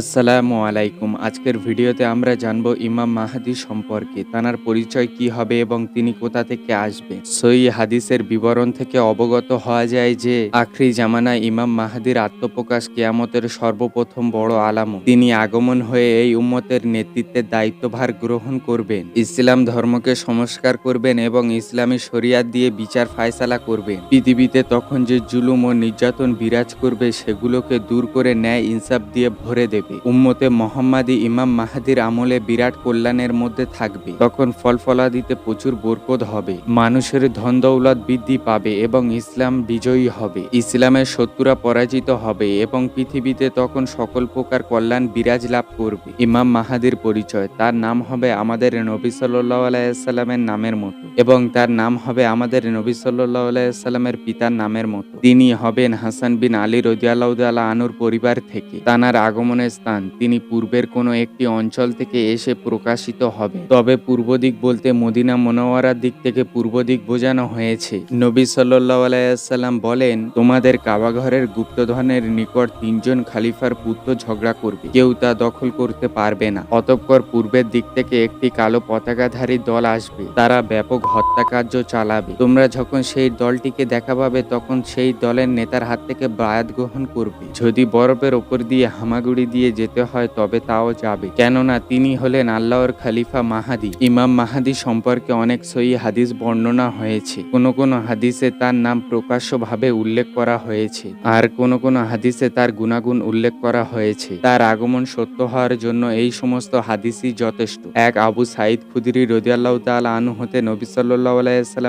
আসসালামু আলাইকুম। আজকের ভিডিওতে আমরা জানব ইমাম মাহাদি সম্পর্কে, তানার পরিচয় কি হবে এবং তিনি কোথা থেকে আসবেন। সই হাদিসের বিবরণ থেকে অবগত হওয়া যায় যে, আখরি জামানায় ইমাম মাহাদির আত্মপ্রকাশ কেয়ামতের সর্বপ্রথম বড় আলামত। তিনি আগমন হয়ে এই উম্মতের নেতৃত্বের দায়িত্বভার গ্রহণ করবেন, ইসলাম ধর্মকে সংস্কার করবেন এবং ইসলামী শরিয়াত দিয়ে বিচার ফায়সালা করবেন। পৃথিবীতে তখন যে জুলুম ও নির্যাতন বিরাজ করবে, সেগুলোকে দূর করে ন্যায় ইনসাফ দিয়ে ভরে দেবে। উম্মতে মোহাম্মদী ইমাম মাহাদির আমলে বিরাট কল্যাণের মধ্যে থাকবে। তখন ফল ফলাদিতে প্রচুর বরকত হবে। মানুষের ধন দৌলত বৃদ্ধি পাবে এবং ইসলাম বিজয়ী হবে। ইসলামের শত্রুরা পরাজিত হবে এবং পৃথিবীতে তখন সকল প্রকার কল্যাণ বিরাজ লাভ করবে। ইমাম মাহাদির পরিচয়, তার নাম হবে আমাদের নবী সাল্লাহ আলাইসাল্লামের নামের মতো এবং তার নাম হবে আমাদের নবী সাল্লাহ আলাইসাল্লামের পিতার নামের মতো। তিনি হবেন হাসান বিন আলী রদিয়াল্লাহ আনুর পরিবার থেকে। তানার আগমনের স্থান। তিনি পূর্বের কোনো একটি অঞ্চল থেকে এসে প্রকাশিত হবে। তবে পূর্ব দিক বলতে মদিনা মনোয়ারার দিক থেকে পূর্ব দিক বোঝানো হয়েছে। নবী সাল্লাহ আলাইসাল্লাম বলেন, তোমাদের কাবাঘরের গুপ্তধনের নিকট তিনজন খালিফার পুত্র ঝগড়া করবে। কেউ তা দখল করতে পারবে না। অতঃপর পূর্বের দিক থেকে একটি কালো পতাকাধারী দল আসবে। তারা ব্যাপক হত্যাকার্য চালাবে। তোমরা যখন সেই দলটিকে দেখা পাবে, তখন সেই দলের নেতার হাত থেকে বায়াত গ্রহণ করবে। যদি বরফের ওপর দিয়ে হামাগুড়ি দিয়ে যেতে হয় তবে তাও যাবে। কেননা তিনি হলেন আল্লাহর খালিফা মাহাদি। ইমাম মাহাদি সম্পর্কে অনেক সই হাদিস বর্ণনা হয়েছে। কোন কোন হাদিসে তার নাম প্রকাশ্যভাবে উল্লেখ করা হয়েছে। আর কোন কোন হাদিসে তার গুণাগুণ উল্লেখ করা হয়েছে। তার আগমন সত্য হওয়ার জন্য এই সমস্ত হাদিসই যথেষ্ট। এক আবু সাইদ খুদিরি রদিয়াল্লাহ তাল আনু হতে নবী সাল্লাহ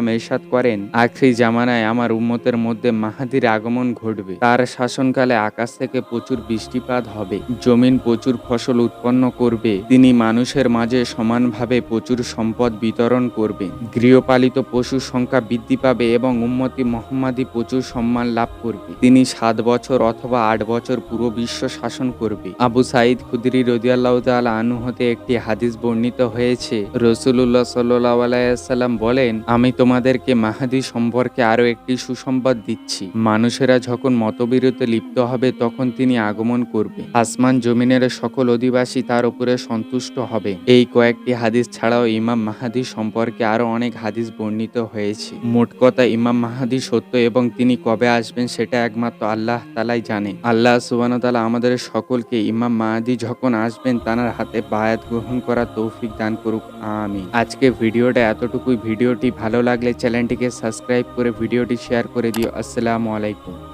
এরশাদ করেন, আখরি জামানায় আমার উম্মতের মধ্যে মাহাদির আগমন ঘটবে। তার শাসনকালে আকাশ থেকে প্রচুর বৃষ্টিপাত হবে। জমিন প্রচুর ফসল উৎপন্ন করবে, তিনি মানুষের মাঝে সমানভাবে প্রচুর সম্পদ বিতরণ করবেন গৃহপালিত পশুর সংখ্যা বৃদ্ধি পাবে এবং উম্মতি মোহাম্মদী প্রচুর সম্মান লাভ করবে। তিনি সাত বছর অথবা আট বছর পুরো বিশ্ব শাসন করবে। আবু সাইদ খুদরি রদিয়াল্লাহ তাল আনু হতে একটি হাদিস বর্ণিত হয়েছে। রসুল্লাহ সাল্লাহ বলেন, আমি তোমাদেরকে মাহাদি সম্পর্কে আরও একটি সুসংবাদ দিচ্ছি। মানুষেরা যখন মতবিরোধে লিপ্ত হবে, তখন তিনি আগমন করবে। আসমান জমিনের সকল অধিবাসী তার উপরে সন্তুষ্ট হবে। এই কয়েকটি হাদিস ছাড়াও ইমাম মাহাদি সম্পর্কে আরও অনেক হাদিস বর্ণিত হয়েছে। মোট কথা, ইমাম মাহাদি সত্য এবং তিনি কবে আসবেন সেটা একমাত্র আল্লাহ তালাই জানে আল্লাহ সুবান তালা আমাদের সকলকে ইমাম মাহাদি যখন আসবেন, তানার হাতে বায়াত গ্রহণ করা তৌফিক দান করুক। আমি আজকে ভিডিওটা এতটুকুই। ভিডিওটি ভালো লাগলে চ্যানেলটিকে সাবস্ক্রাইব করে ভিডিওটি শেয়ার করে দিও। আসসালামু আলাইকুম।